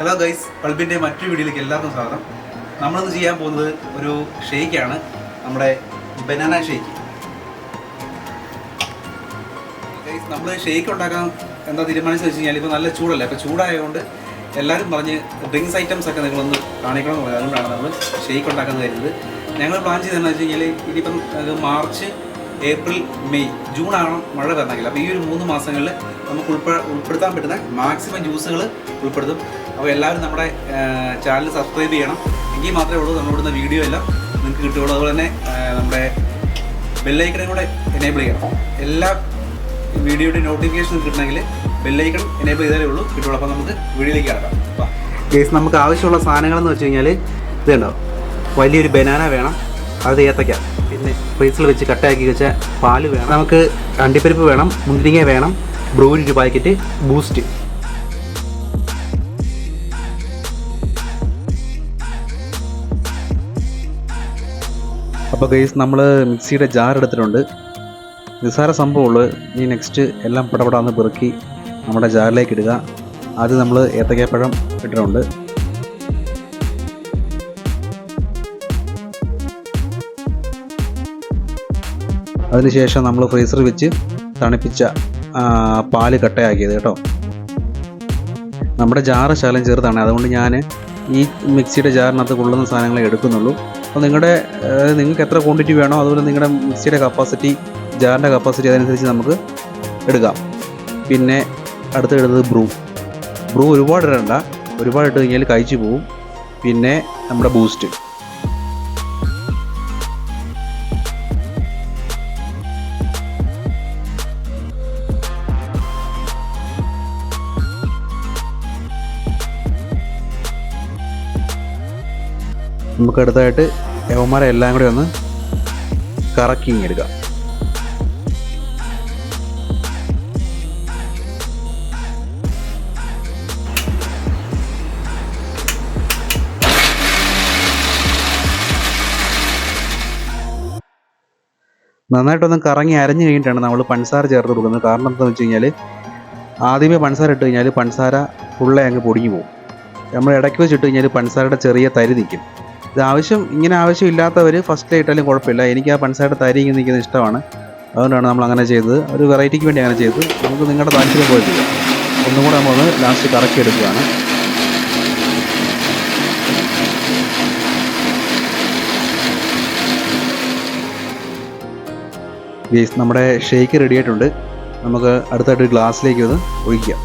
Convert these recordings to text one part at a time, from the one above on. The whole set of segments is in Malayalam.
ഹലോ ഗൈസ് പൾബിന്റെ മറ്റൊരു വീഡിയോയിലേക്ക് എല്ലാവർക്കും സ്വാഗതം. നമ്മളിന്ന് ചെയ്യാൻ പോകുന്നത് ഒരു ഷെയ്ക്കാണ് നമ്മുടെ ബനാന ഷേക്ക്. ഗൈസ് നമ്മൾ ഷേക്ക് ഉണ്ടാക്കാൻ എന്താ തീരുമാനിച്ചു വെച്ച് കഴിഞ്ഞാൽ ഇപ്പോൾ നല്ല ചൂടല്ലേ? അപ്പോൾ ചൂടായതുകൊണ്ട് എല്ലാവരും പറഞ്ഞ് ഡ്രിങ്ക്സ് ഐറ്റംസ് ഒക്കെ നിങ്ങളൊന്ന് കാണിക്കണം പറഞ്ഞത് അതുകൊണ്ടാണ് നമ്മൾ ഷേക്ക് ഉണ്ടാക്കാൻ കരുതുന്നത്. ഞങ്ങൾ പ്ലാൻ ചെയ്തതെന്ന് വെച്ച് കഴിഞ്ഞാൽ ഇനിയിപ്പം മാർച്ച് ഏപ്രിൽ മെയ് ജൂൺ ആകണം മഴ വരണമെങ്കിൽ. അപ്പോൾ ഈ ഒരു മൂന്ന് മാസങ്ങളിൽ നമുക്ക് ഉൾപ്പെ ഉൾപ്പെടുത്താൻ പറ്റുന്ന മാക്സിമം ജ്യൂസുകൾ ഉൾപ്പെടുത്തും. അപ്പോൾ എല്ലാവരും നമ്മുടെ ചാനൽ സബ്സ്ക്രൈബ് ചെയ്യണം. എങ്കിൽ മാത്രമേ ഉള്ളൂ നമ്മളിവിടുന്ന വീഡിയോ എല്ലാം നിങ്ങൾക്ക് കിട്ടുകയുള്ളൂ. അതുപോലെ തന്നെ നമ്മുടെ ബെല്ലൈക്കണും കൂടെ എനേബിൾ ചെയ്യണം. എല്ലാ വീഡിയോയുടെ നോട്ടിഫിക്കേഷൻ കിട്ടണമെങ്കിൽ ബെല്ലൈക്കൺ എനേബിൾ ചെയ്താലേ ഉള്ളൂ കിട്ടുള്ളൂ അപ്പോൾ നമുക്ക് വീഡിയോയിലേക്ക് ഇറക്കാം കേസ് നമുക്ക് ആവശ്യമുള്ള സാധനങ്ങളെന്ന് വെച്ച് കഴിഞ്ഞാൽ ഇതുണ്ടോ വലിയൊരു ബനാന വേണം. അത് ഏത്തക്ക. പിന്നെ ഫ്രീസിൽ വെച്ച് കട്ടാക്കി വെച്ച പാൽ വേണം. നമുക്ക് അണ്ടിപ്പരിപ്പ് വേണം മുന്തിരിങ്ങ വേണം. ബ്രൂവിൻ ഒരു പാക്കറ്റ് ബൂസ്റ്റ്. അപ്പോൾ ഗൈസ് നമ്മൾ മിക്സിയുടെ ജാർ എടുത്തിട്ടുണ്ട്. നിസ്സാര സംഭവമുള്ളൂ. ഇനി നെക്സ്റ്റ് എല്ലാം പടപടാന്ന് പെറുക്കി നമ്മുടെ ജാറിലേക്ക് ഇടുക. ആദ്യം നമ്മൾ ഏത്തക്കപ്പഴം ഇട്ടിട്ടുണ്ട്. അതിനുശേഷം നമ്മൾ ഫ്രീസർ വെച്ച് തണുപ്പിച്ച പാൽ കട്ടയാക്കിയത് കേട്ടോ. നമ്മുടെ ജാറ് ശകലം ചെറുതാണ്. അതുകൊണ്ട് ഞാൻ ഈ മിക്സിയുടെ ജാറിനകത്ത് കൊള്ളുന്ന സാധനങ്ങളെ എടുക്കുന്നുള്ളൂ. അപ്പോൾ നിങ്ങളുടെ നിങ്ങൾക്ക് എത്ര ക്വാണ്ടിറ്റി വേണോ അതുപോലെ നിങ്ങളുടെ മിക്സിയുടെ കപ്പാസിറ്റി ജാറിന്റെ കപ്പാസിറ്റി അതനുസരിച്ച് നമുക്ക് എടുക്കാം. പിന്നെ അടുത്ത് ഇടുന്നത് ബ്രൂ ബ്രൂ ഒരുപാട് ഇടണ്ട. ഒരുപാട് ഇട്ട് കഴിഞ്ഞാൽ കഴിച്ചു പോവും. പിന്നെ നമ്മുടെ ബൂസ്റ്റ് നമുക്ക് അടുത്തായിട്ട് യവന്മാരെ എല്ലാം കൂടി ഒന്ന് കറക്കി എടുക്കാം നന്നായിട്ടൊന്ന് കറങ്ങി അരഞ്ഞു കഴിഞ്ഞിട്ടാണ് നമ്മൾ പഞ്ചസാര ചേർത്ത് കൊടുക്കുന്നത്. കാരണം എന്താണെന്ന് വെച്ച് കഴിഞ്ഞാൽ ആദ്യമേ പഞ്ചസാര ഇട്ട് കഴിഞ്ഞാൽ പഞ്ചസാര ഫുള്ളെ അങ്ങ് പൊടിഞ്ഞു പോകും. നമ്മൾ ഇടയ്ക്ക് വെച്ചിട്ട് കഴിഞ്ഞാൽ പഞ്ചസാരയുടെ ചെറിയ തരി നിൽക്കും. ഇത് ആവശ്യം ഇങ്ങനെ ആവശ്യമില്ലാത്തവർ ഫസ്റ്റ് ഇട്ടാലും കുഴപ്പമില്ല. എനിക്ക് ആ പഞ്ചസാരയുടെ തരി നിൽക്കുന്നത് ഇഷ്ടമാണ്. അതുകൊണ്ടാണ് നമ്മൾ അങ്ങനെ ചെയ്തത്. ഒരു വെറൈറ്റിക്ക് വേണ്ടി അങ്ങനെ ചെയ്തത്. നമുക്ക് നിങ്ങളുടെ താല്പര്യം പോയി ഒന്നും കൂടെ നമ്മൾ ലാസ്റ്റ് കറക്കി എടുക്കുകയാണ്. നമ്മുടെ ഷേക്ക് റെഡി ആയിട്ടുണ്ട്. നമുക്ക് അടുത്തായിട്ട് ഗ്ലാസ്സിലേക്ക് ഒന്ന് ഒഴിക്കാം.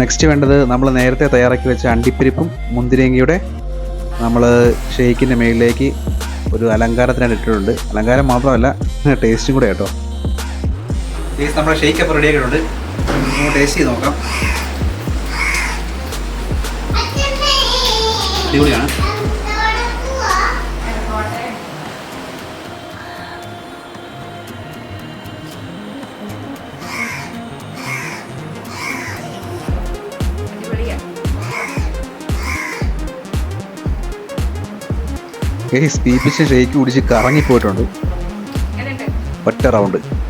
നെക്സ്റ്റ് വേണ്ടത് നമ്മൾ നേരത്തെ തയ്യാറാക്കി വെച്ച അണ്ടിപ്പരിപ്പും മുന്തിരിങ്ങയുടെ നമ്മൾ ഷേക്കിന്റെ മേളിലേക്ക് ഒരു അലങ്കാരത്തിനായിട്ട് ഇട്ടിട്ടുണ്ട്. അലങ്കാരം മാത്രമല്ല ടേസ്റ്റും കൂടെ കേട്ടോ. ടേസ്റ്റ് നമ്മുടെ ഷേക്ക് അപ്പോൾ റെഡി ആക്കിയിട്ടുണ്ട്. ടേസ്റ്റ് ചെയ്ത് നോക്കാം. അടിപൊളിയാണ്. സ്പീപ്പിച്ച് ഷേക്ക് കുടിച്ച് കറങ്ങിപ്പോയിട്ടുണ്ട്. ഒറ്റ റൗണ്ട്